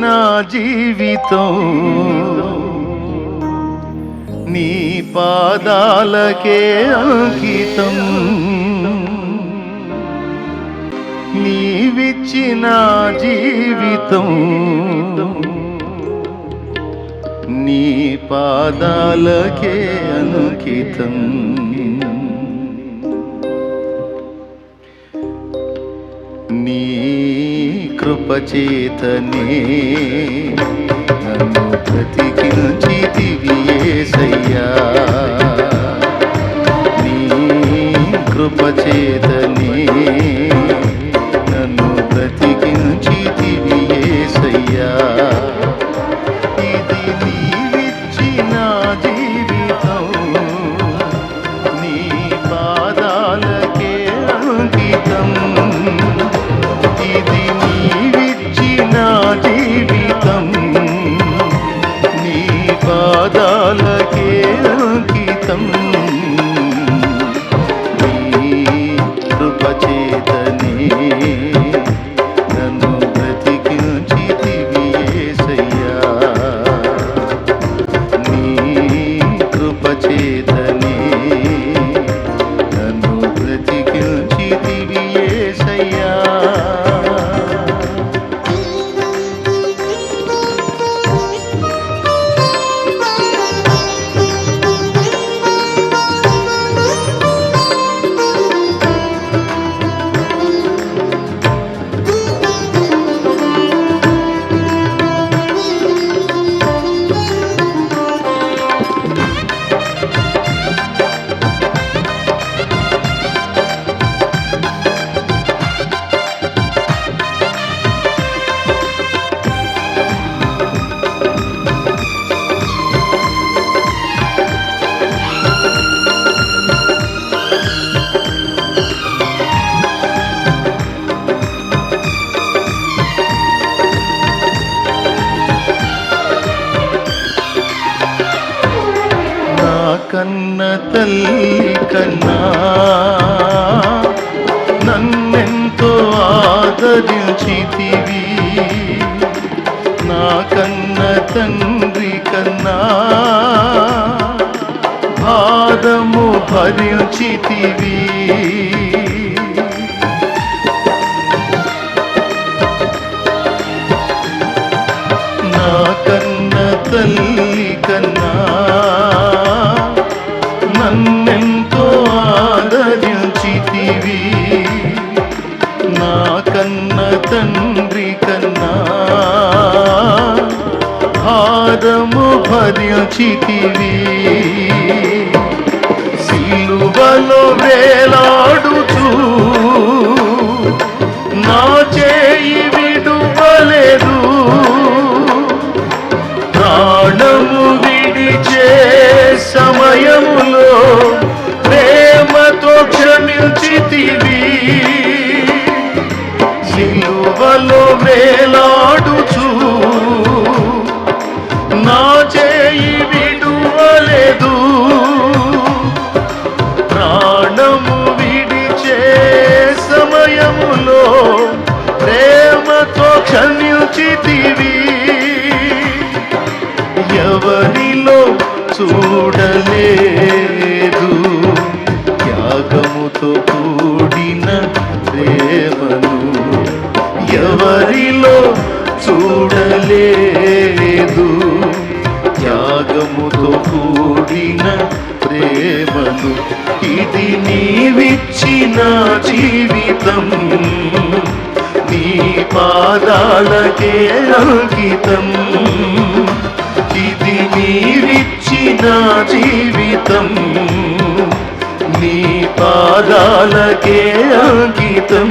నా జీవితం. నీ పాదాలకే అంకితం. నీవిచ్చిన జీవితం. నీ పాదాలకే అంకితం. కృపచేతనే నన్ను బ్రతికించితివి యేసయ్యా నీ కృపచేతనే కన్న తల్లి కన్నా నన్నెంతో ఆదరించితివి. నా కన్న తండ్రి కన్నా భారము భరించితివి. నా కన్న తల్లి కన్నా సిలువలో వేలాడుచు పాదాలకే అంకితం ఇది నీవిచ్చిన జీవితం. నీ పాదాలకే అంకితం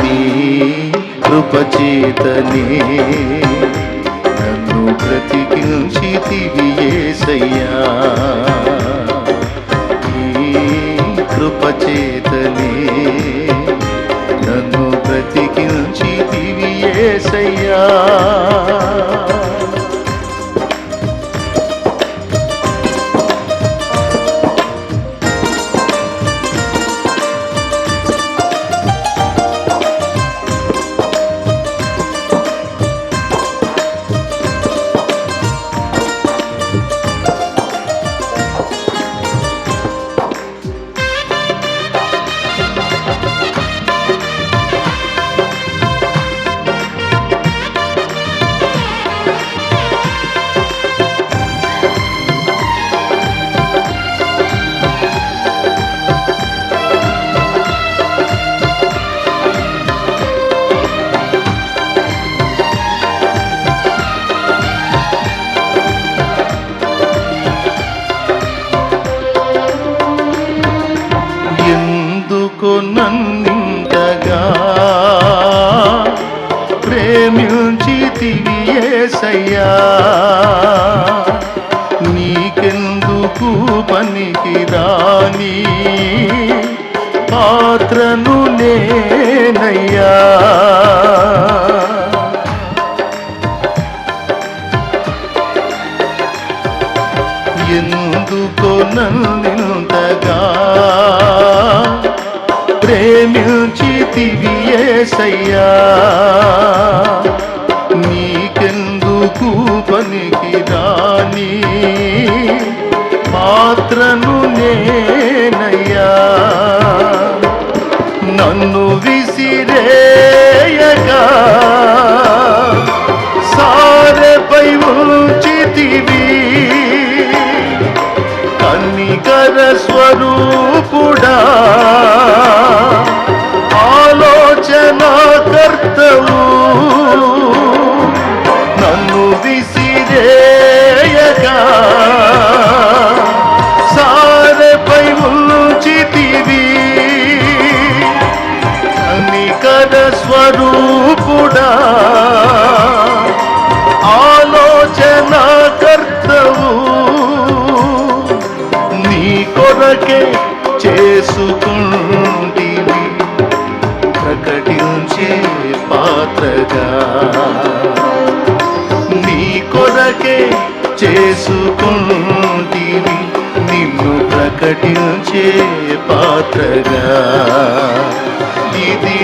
నీ కృపచేతనే నన్ను బ్రతికించితివి యేసయ్యా ప్రేమించితివి ఏసయ్యా నీకెందుకు పనికి రాని పాత్రను నేనయ్యా. ఎందుకో నన్నింతగా ప్రేమించితివి ఏసయ్యా నీకెందుకు పనికి రాని పాత్రను నేనయ్యా. నన్ను విసిరేయగా సారెపై ఉంచితివి. కన్నికర స్వరూపుడా స్వరూపుడా ఆలోచన కర్తవు నీ కొరకే చేసుకుంటివి ప్రకటించే పాత్రగా. నీ కొరకే చేసుకుంటివి నిన్ను ప్రకటించే పాత్రగా. ఇది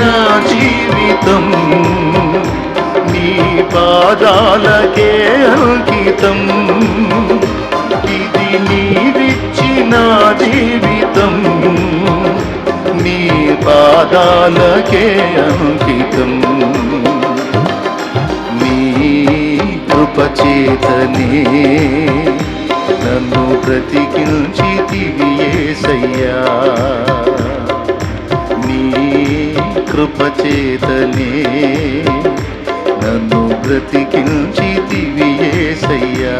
నా జీవితం నీ పాదాలకే అంకితం. ఇది నీవిచ్చిన జీవితం నీ పాదాలకే అంకితం. నీ కృపచేతనే నన్ను బ్రతికించితివి ఏసయ్యా. నీ కృపచేతనే నన్ను బ్రతికించితివి ఏసయ్యా.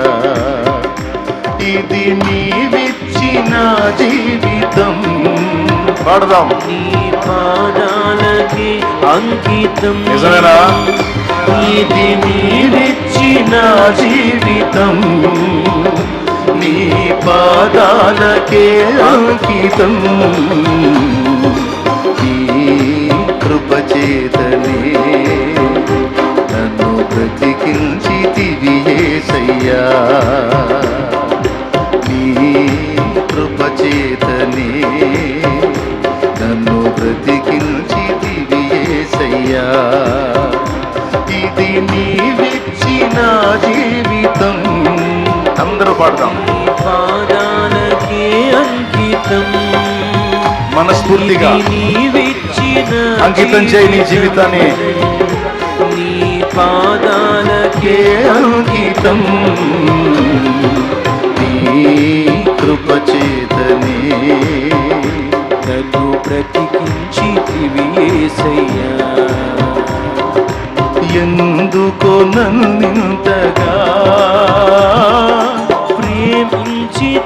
ఇది నీవిచ్చిన జీవితం. పాడదాం. నీ పాదాలకి అంకితం. నిజమేనా? ఇది నీవిచ్చిన జీవితం. నీ పాదాలకే అంకితం. అందరూ పాడదాం నీ పాదాలకి అంకితం. మనస్ఫూర్తిగా అంకితం చేయి నీ జీవితాన్ని. నీ పాదాలకే అంకితం. నీ కృపచేతనే నన్ను బ్రతికించితివి ఎందుకో నన్నింతగా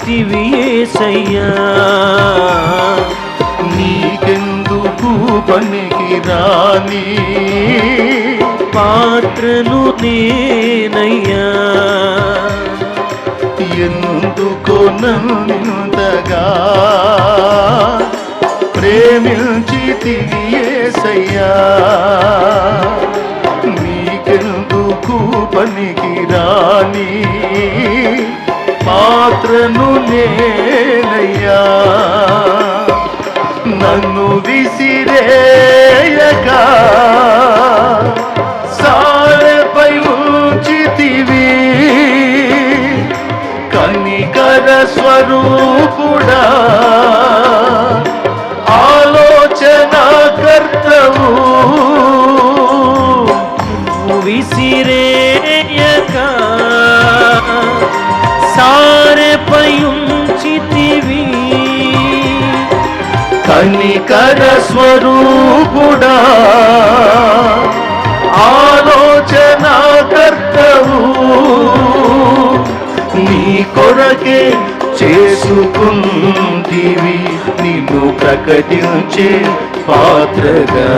ప్రేమించితివి యేసయ్యా నీకెందుకు పనికి రాని పాత్రను నేనయ్యా. ఎందుకో నందగా ప్రేమించితివి ఏసయ్యా నీకెందుకు పనికి రాని పాత్రను నేనయ్యా. నన్ను విసిరేయగా. కనికర స్వరూపుడా ఆలోచన కర్తవు నీ కొరకే చేసుకుంటివి నిన్ను ప్రకటించే పాత్రగా.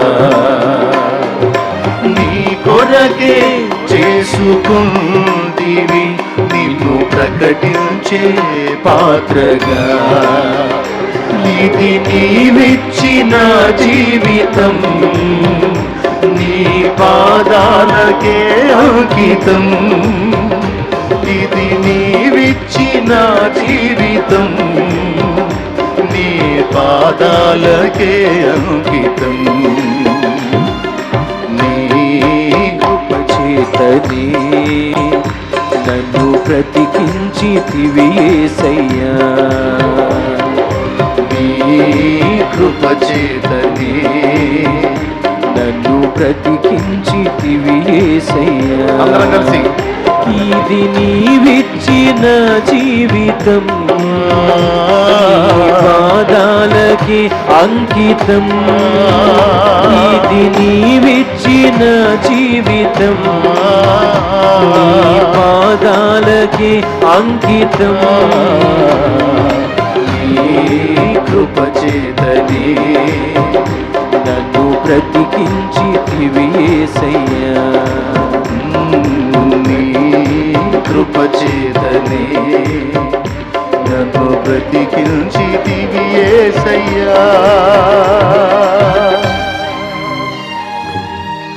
నీ కొరకే చేసుకుంటివి నిన్ను ప్రకటించే పాత్రగా. ఇది నీవిచ్చిన జీవితం. నీ పాదాలకే అంకితం. ఇది నీవిచ్చిన జీవితం. నీ పాదాలకే అంకితం. నీ చేతనే నన్ను బ్రతికించితివి యేసయ్యా నీ కృప చేతనే నన్ను బ్రతికించితివి అందరం కలిసి. ఇది నీవిచ్చిన జీవితం. పాదాలకి అంకితం. ఇది నీవిచ్చిన జీవితం. పాదాలకి అంకితం.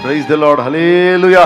Praise the lord hallelujah